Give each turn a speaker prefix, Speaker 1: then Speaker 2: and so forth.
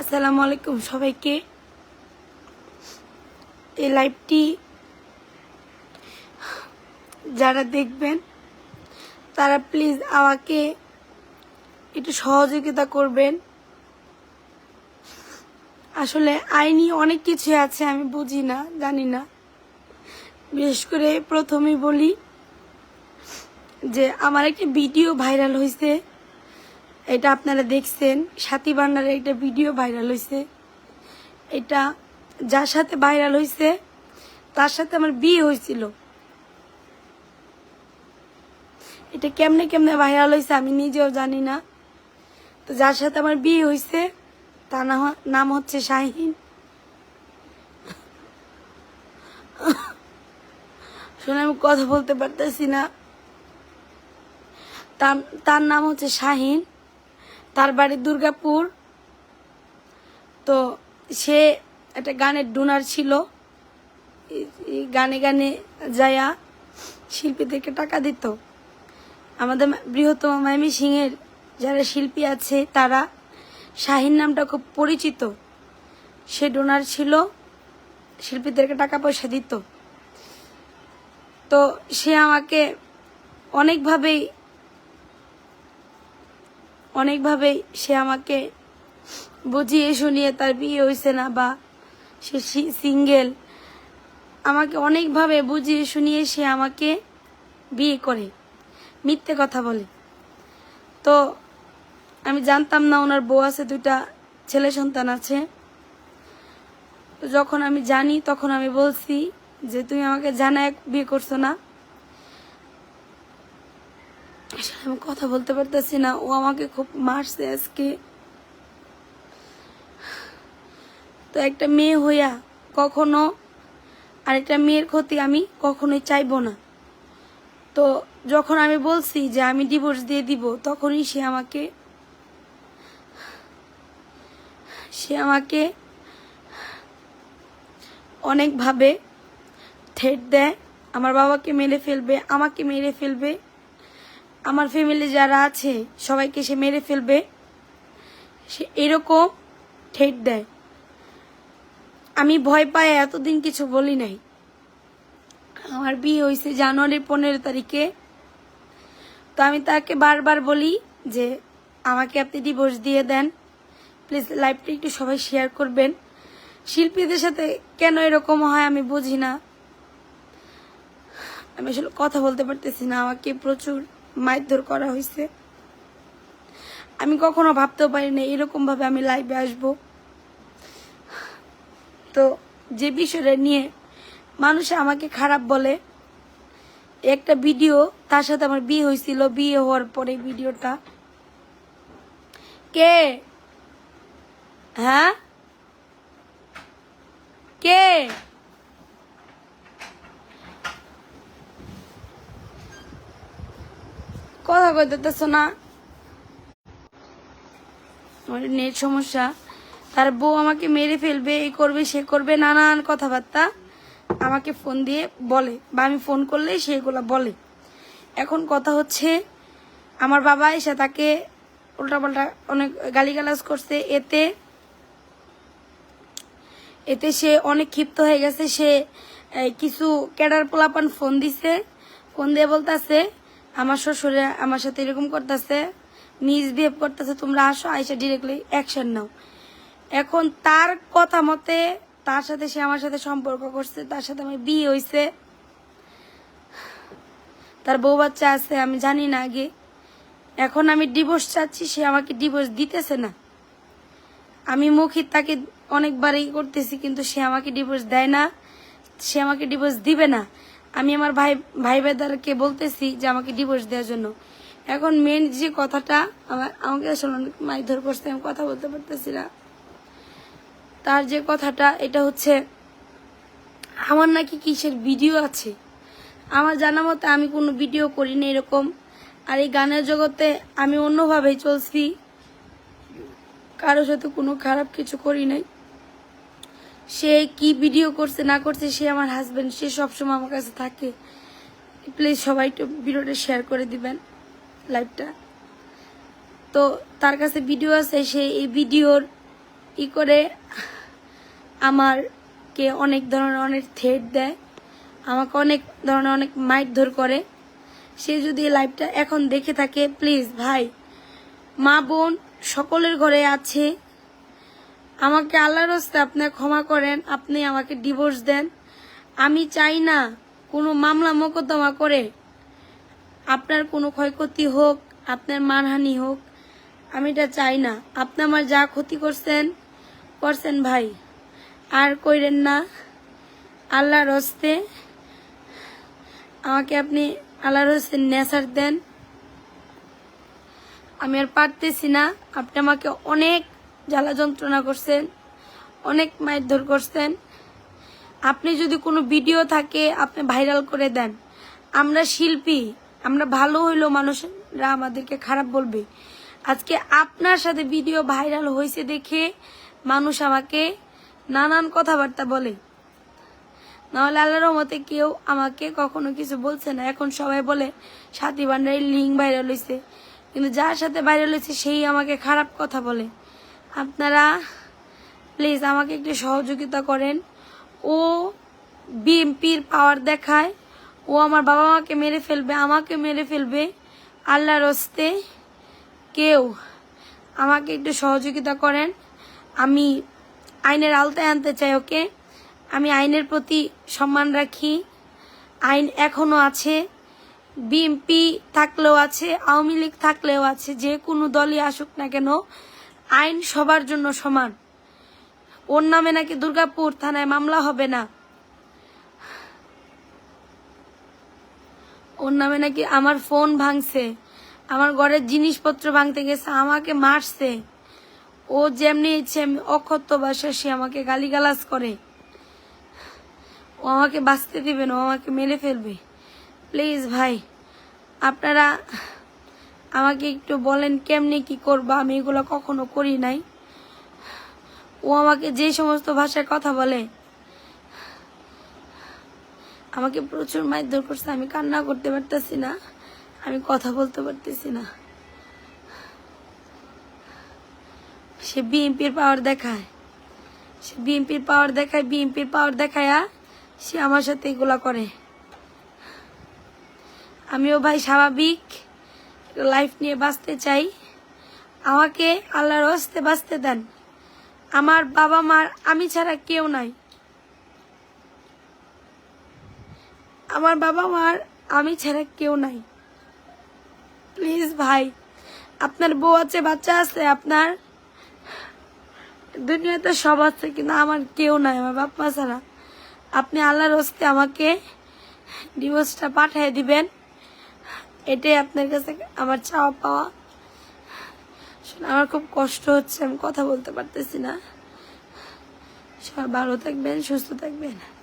Speaker 1: আসসালামু আলাইকুম সবাইকে। এই লাইভটি যারা দেখবেন, তারা প্লিজ আমাকে একটু সহযোগিতা করবেন। আসলে আইনি অনেক কিছু আছে, আমি বুঝি না, জানি না। বিশেষ করে প্রথমেই বলি যে, আমার একটি ভিডিও ভাইরাল হয়েছে এটা আপনারা দেখছেন। সাথী ভান্ডারের একটা ভিডিও ভাইরাল হয়েছে এটা যার সাথে ভাইরাল হয়েছে তার সাথে আমার বিয়ে হয়েছিল এটা কেমনে কেমনে ভাইরাল হয়েছে আমি নিজেও জানি না। তো যার সাথে আমার বিয়ে হয়েছে তার নাম- হচ্ছে শাহিন। শুনে আমি কথা বলতে পারতেছি না। তার নাম হচ্ছে শাহিন। তার বাড়ি দুর্গাপুর। তো সে একটা গানের ডোনার ছিল। গানে গানে যায়া শিল্পীদেরকে টাকা দিত। আমাদের বৃহত্তম মাইমি সিংয়ের যারা শিল্পী আছে তারা, শাহিন নামটা খুব পরিচিত। সে ডোনার ছিল, শিল্পীদেরকে টাকা পয়সা দিত। তো সে আমাকে অনেকভাবেই অনেকভাবেই সে আমাকে বুঝিয়ে শুনিয়ে তার বিয়ে হয়েছে না বা সে সিঙ্গেল। আমাকে অনেকভাবে বুঝিয়ে শুনিয়ে সে আমাকে বিয়ে করে। মিথ্যে কথা বলে। তো আমি জানতাম না ওনার বউ আছে দুটা ছেলে সন্তান আছে। যখন আমি জানি, তখন আমি বলছি যে, তুমি আমাকে জানায় বিয়ে করছ না। আসলে আমি কথা বলতে পারতেছি না। ও আমাকে খুব মারছে আজকে। তো একটা মেয়ে হইয়া কখনো আরেকটা মেয়ের ক্ষতি আমি কখনোই চাইব না। তো যখন আমি বলছি যে আমি ডিভোর্স দিয়ে দিব, তখনই সে আমাকে সে আমাকে অনেকভাবে ঠেট দেয়। আমার বাবাকে মেরে ফেলবে, আমাকে মেরে ফেলবে। আমার ফ্যামিলি যারা আছে, সবাইকে সে মেরে ফেলবে। সে এরকম ঠেট দেয়। আমি ভয় পাই এতদিন কিছু বলি নাই। আমার বিয়ে হয়েছে জানুয়ারির পনেরো তারিখে। তো আমি তাকে বারবার বলি যে, আমাকে আপনি ডিভোর্স দিয়ে দেন। প্লিজ লাইভটা একটু সবাই শেয়ার করবেন। শিল্পীদের সাথে কেন এরকম হয় আমি বুঝি না। আমি আসলে কথা বলতে পারতেছি না, আমাকে প্রচুর মারধর করা হয়েছে। আমি কখনো ভাবতেও পারি না এরকম ভাবে আমি লাইভে আসব। তো যে বিষয়টা নিয়ে মানুষ আমাকে খারাপ বলে, একটা ভিডিও তার সাথে আমার বিয়ে হয়েছিল, বিয়ে হওয়ার পরে ভিডিওটা কে? হ্যাঁ? কে? কথা কইতেছ না? নেট সমস্যা। তার বউ আমাকে মেরে ফেলবে, এই করবে, সে করবে, নানান কথাবার্তা আমাকে ফোন দিয়ে বলে বা আমি ফোন করলে সেগুলো বলে। এখন কথা হচ্ছে, আমার বাবা এসে তাকে উল্টাপাল্টা অনেক গালিগালাজ করছে। এতে এতে সে অনেক ক্ষিপ্ত হয়ে গেছে। সে কিছু ক্যাডার পোলাপান ফোন দিছে। ফোন দিয়ে বলতেছে আমার শ্বশুরে আমার সাথে এরকম করতেছে মিসবিহেভ করতেছে, তোমরা আসো, আইসা ডিরেক্টলি অ্যাকশন নাও। এখন তার কথা মতে, তার সাথে সে আমার সাথে সম্পর্ক করছে, তার সাথে আমার বিয়ে হয়েছে তার বউ বাচ্চা আছে, আমি জানি না আগে। এখন আমি ডিভোর্স চাচ্ছি, সে আমাকে ডিভোর্স দিতেছে না। আমি মুখে তাকে অনেকবারই করতেছি, কিন্তু সে আমাকে ডিভোর্স দেয় না, সে আমাকে ডিভোর্স দিবে না। আমি আমার ভাই ভাই বেদারকে বলতেছি যে আমাকে ডিভোর্স দেওয়ার জন্য। এখন মেন যে কথাটা আমার, আমাকে আসলে অনেক মারধর করছে আমি কথা বলতে পারতেছি না। তার যে কথাটা, এটা হচ্ছে, আমার নাকি কিসের ভিডিও আছে? আমার জানা মতে আমি কোনো ভিডিও করিনি এরকম। আর এই গানের জগতে আমি অন্যভাবেই চলছি। কারোর সাথে কোনো খারাপ কিছু করি নাই। সে কি ভিডিও করছে, না করছে, সে আমার হাজব্যান্ড সে সবসময় আমার কাছে থাকে। প্লিজ সবাই একটু ভিডিওটা শেয়ার করে দিবেন লাইভটা তো তার কাছে ভিডিও আছে, সে এই ভিডিওর ই করে আমারকে অনেক ধরনের অনেক থ্রেট দেয়, আমাকে অনেক ধরনের অনেক মারধর করে। সে যদি লাইভটা এখন দেখে থাকে প্লিজ ভাই, মা বোন সকলের ঘরে আছে আমাকে আল্লাহর হস্তে আপনি ক্ষমা করেন, আপনি আমাকে ডিভোর্স দেন। আমি চাই না কোনো মামলা মোকদ্দমা করে আপনার কোনো ক্ষয়ক্ষতি হোক, আপনার মানহানি হোক। আমি এটা চাই না। আপনি আমার যা ক্ষতি করছেন করছেন ভাই। আর কইরেন না, আল্লাহর হস্তে আমাকে আপনি আল্লাহর হস্তে নেশার দেন। আমি আর পারতেছি না। আপনি আমাকে অনেক জ্বালা যন্ত্রণা করছেন, অনেক মারধর করছেন। আপনি যদি কোনো ভিডিও থাকে, আপনি ভাইরাল করে দেন। আমরা শিল্পী, আমরা ভালো হইলেও মানুষরা আমাদেরকে খারাপ বলবে। আজকে আপনার সাথে ভিডিও ভাইরাল হয়েছে দেখে মানুষ আমাকে নানান কথাবার্তা বলে। নাহলে আল্লাহর রহমতে কেউ আমাকে কখনো কিছু বলছে না। এখন সবাই বলে, সাথী ভান্ডারের লিঙ্ক ভাইরাল হয়েছে কিন্তু যার সাথে ভাইরাল হয়েছে সেই আমাকে খারাপ কথা বলে। আপনারা প্লিজ আমাকে একটু সহযোগিতা করেন। ও বিএমপির পাওয়ার দেখায়। ও আমার বাবা মাকে মেরে ফেলবে, আমাকে মেরে ফেলবে। আল্লাহর হস্তে কেউ আমাকে একটু সহযোগিতা করেন। আমি আইনের আওতায় আনতে চাই, ওকে? আমি আইনের প্রতি সম্মান রাখি। আইন এখনও আছে। বিএমপি থাকলেও আছে, আওয়ামী লীগ থাকলেও আছে, যে কোনো দলই আসুক না কেন আইন সবার জন্য সমান। ওর নামে নাকি দুর্গাপুর থানায় মামলা হবে না। ওর নামে নাকি আমার ফোন ভাঙছে। আমার ঘরের জিনিসপত্র ভাঙতে গেছে, আমাকে মারছে। ও যেমনি ইচ্ছে এমনি অক্ষত্য ভাষা সে আমাকে গালিগালাজ করে। ও আমাকে বাঁচতে দিবে না, ও আমাকে মেরে ফেলবে। প্লিজ ভাই, আপনারা আমাকে একটু বলেন কেমনি কি করবা? আমি এগুলো কখনো করি নাই। ও আমাকে যে সমস্ত ভাষায় কথা বলে, আমাকে প্রচুর মারধর করছে। আমি কান্না করতে পারতেছি না, আমি কথা বলতে পারতেছি না। সে বিএনপির পাওয়ার দেখায়। সে বিএনপির পাওয়ার দেখায়, বিএনপির পাওয়ার দেখায়া সে আমার সাথে এগুলা করে। আমিও ভাই স্বাভাবিক। লাইফ নিয়ে বাঁচতে চাই, আমাকে আল্লাহর হস্তে বাঁচতে দেন। আমার বাবা মার আমি ছাড়া কেউ নাই। আমার বাবা মার আমি ছাড়া কেউ নাই। প্লিজ ভাই, আপনার বউ আছে, বাচ্চা আছে, আপনার দুনিয়াতে সব আছে, কিন্তু আমার কেউ নাই, আমার বাপ মা ছাড়া। আপনি আল্লাহর হস্তে আমাকে ডিভোর্সটা পাঠিয়ে দিবেন। এটাই আপনার কাছে আমার চাওয়া পাওয়া? আমার খুব কষ্ট হচ্ছে, আমি কথা বলতে পারতেছি না। সবাই ভালো থাকবেন, সুস্থ থাকবেন।